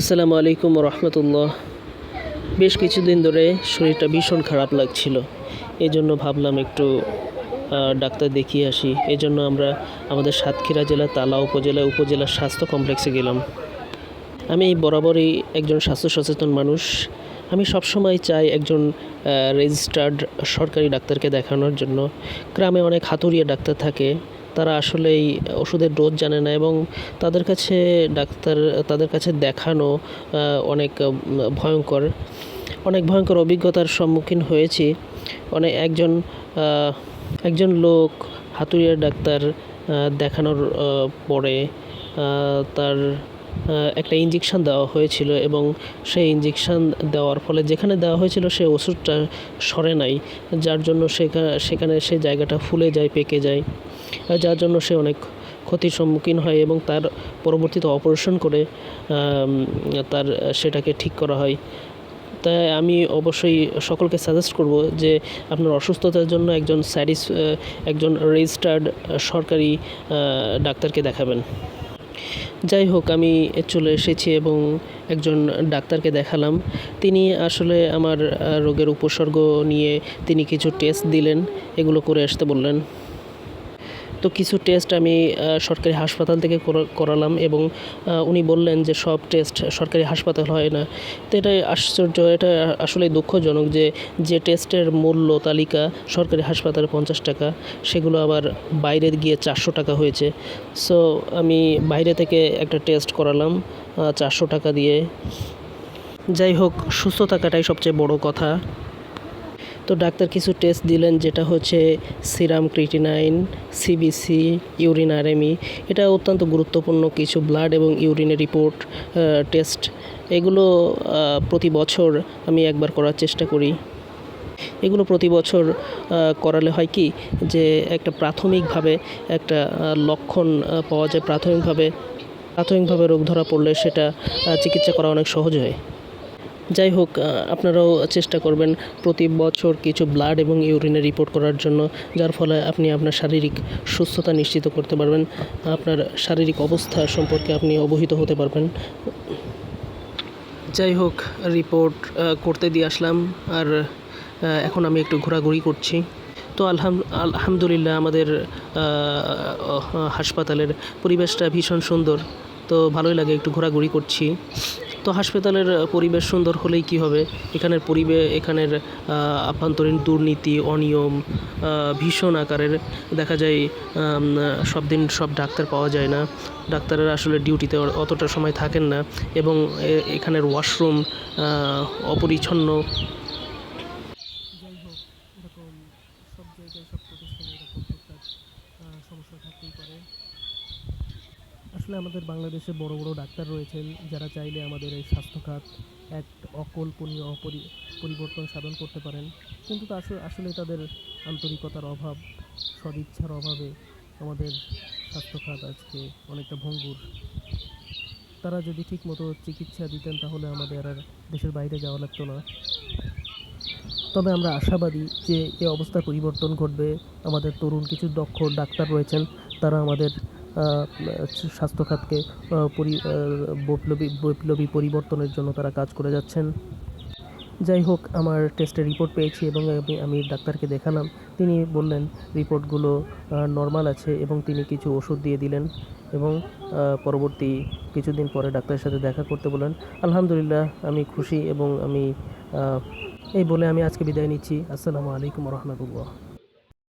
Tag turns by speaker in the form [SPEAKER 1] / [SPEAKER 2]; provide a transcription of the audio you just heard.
[SPEAKER 1] আসসালামু আলাইকুম রহমতুল্লাহ বেশ কিছুদিন ধরে শরীরটা ভীষণ খারাপ লাগছিল। এই জন্য ভাবলাম একটু ডাক্তার দেখিয়ে আসি। এই জন্য আমরা আমাদের সাতক্ষীরা জেলা তালা উপজেলা উপজেলার স্বাস্থ্য কমপ্লেক্সে গেলাম। আমি বরাবরই একজন স্বাস্থ্য সচেতন মানুষ। আমি সবসময় চাই একজন রেজিস্টার্ড সরকারি ডাক্তারকে দেখানোর জন্য। গ্রামে অনেক হাতুড়িয়া ডাক্তার থাকে। তারা আসলে এই ওষুধের ডোজ জানে না এবং তাদের কাছে ডাক্তার, তাদের কাছে দেখানো অনেক ভয়ঙ্কর অনেক ভয়ঙ্কর অভিজ্ঞতার সম্মুখীন হয়েছি। অনেক একজন একজন লোক হাতুড়িয়ার ডাক্তার দেখানোর পরে তার একটা ইঞ্জেকশন দেওয়া হয়েছিল এবং সেই ইঞ্জেকশন দেওয়ার ফলে যেখানে দেওয়া হয়েছিল সে ওষুধটা সরে নাই, যার জন্য সেখানে সেখানে সে জায়গাটা ফুলে যায়, পেকে যায়, যার জন্য সে অনেক ক্ষতির সম্মুখীন হয় এবং তার পরবর্তীতে অপারেশন করে তার সেটাকে ঠিক করা হয়। তাই আমি অবশ্যই সকলকে সাজেস্ট করব যে আপনার অসুস্থতার জন্য একজন স্যাটিস একজন রেজিস্টার্ড সরকারি ডাক্তারকে দেখাবেন। যাই হোক, আমি চলে এসেছি এবং একজন ডাক্তারকে দেখালাম। তিনি আসলে আমার রোগের উপসর্গ নিয়ে তিনি কিছু টেস্ট দিলেন, এগুলো করে আসতে বললেন। তো কিছু টেস্ট আমি সরকারি হাসপাতাল থেকে করা- করালাম এবং উনি বললেন যে সব টেস্ট সরকারি হাসপাতাল হয় না। তো এটাই আশ্চর্য, এটা আসলে দুঃখজনক যে যে টেস্টের মূল্য তালিকা সরকারি হাসপাতালে পঞ্চাশ টাকা, সেগুলো আবার বাইরে গিয়ে চারশো টাকা হয়েছে। সো আমি বাইরে থেকে একটা টেস্ট করালাম চারশো টাকা দিয়ে। যাই হোক, সুস্থ থাকাটাই সবচেয়ে বড় কথা। তো ডাক্তার কিছু টেস্ট দিলেন, যেটা হচ্ছে serum creatinine CBC urine RME এটা অত্যন্ত গুরুত্বপূর্ণ কিছু ব্লাড এবং ইউরিনের রিপোর্ট টেস্ট এগুলো প্রতি বছর আমি একবার করার চেষ্টা করি। এগুলো প্রতি বছর করালে হয় কি, যে একটা প্রাথমিকভাবে একটা লক্ষণ পাওয়া যায়। প্রাথমিকভাবে প্রাথমিকভাবে রোগ ধরা পড়লে সেটা চিকিৎসা করা অনেক সহজ হয়। যাই হোক আপনারাও চেষ্টা করবেন প্রতি বছর কিছু ব্লাড এবং ইউরিনের রিপোর্ট করার জন্য, যার ফলে আপনি আপনার শারীরিক সুস্থতা নিশ্চিত করতে পারবেন। আপনার শারীরিক অবস্থা সম্পর্কে আপনি অবহিত হতে পারবেন। যাই হোক রিপোর্ট করতে দিয়ে আসলাম। আর এখন আমি একটু ঘোরাঘুরি করছি। তো আলহাম, আলহামদুলিল্লাহ আমাদের হাসপাতালের পরিবেশটা ভীষণ সুন্দর। তো ভালোই লাগে একটু ঘোরাঘুরি করছি। তো হাসপাতালের পরিবেশ সুন্দর হলেই কি হবে? এখানের পরিবেশ এখানের আভ্যন্তরীণ দুর্নীতি, অনিয়ম ভীষণ আকারের। দেখা যায় সব দিন সব ডাক্তার পাওয়া যায় না। ডাক্তাররা আসলে ডিউটিতে অতটা সময় থাকেন না এবং এখানের ওয়াশরুম অপরিচ্ছন্ন। সমস্যা থাকতেই পারে। আসলে আমাদের বাংলাদেশে বড় বড় ডাক্তার রয়েছেন যারা চাইলে আমাদের এই স্বাস্থ্যখাত এক অকল্পনীয় অপরি, পরিবর্তন সাধন করতে পারেন। কিন্তু তা আসলে তাদের আন্তরিকতার অভাব, সদিচ্ছার অভাবে আমাদের স্বাস্থ্যখাত আজকে অনেকটা ভঙ্গুর। তারা যদি ঠিকমতো চিকিৎসা দিতেন তাহলে আমাদের আর দেশের বাইরে যাওয়া লাগতো না। তবে আমরা আশাবাদী যে এ অবস্থার পরিবর্তন ঘটবে। আমাদের তরুণ কিছু দক্ষ ডাক্তার রয়েছেন, তারা আমাদের আহ, স্বাস্থ্য খাতকে পরি বৈপ্লবী বৈপ্লবী পরিবর্তনের জন্য তারা কাজ করে যাচ্ছেন। যাই হোক আমার টেস্টের রিপোর্ট পেয়েছি এবং আমি আমি ডাক্তারকে দেখালাম। তিনি বললেন রিপোর্টগুলো নর্মাল আছে এবং তিনি কিছু ওষুধ দিয়ে দিলেন এবং পরবর্তী কিছুদিন পরে ডাক্তারের সাথে দেখা করতে বললেন আলহামদুলিল্লাহ আমি খুশি এবং আমি এই বলে আমি আজকে বিদায় নিচ্ছি। আসসালামু আলাইকুম রহমতুল্লাহ।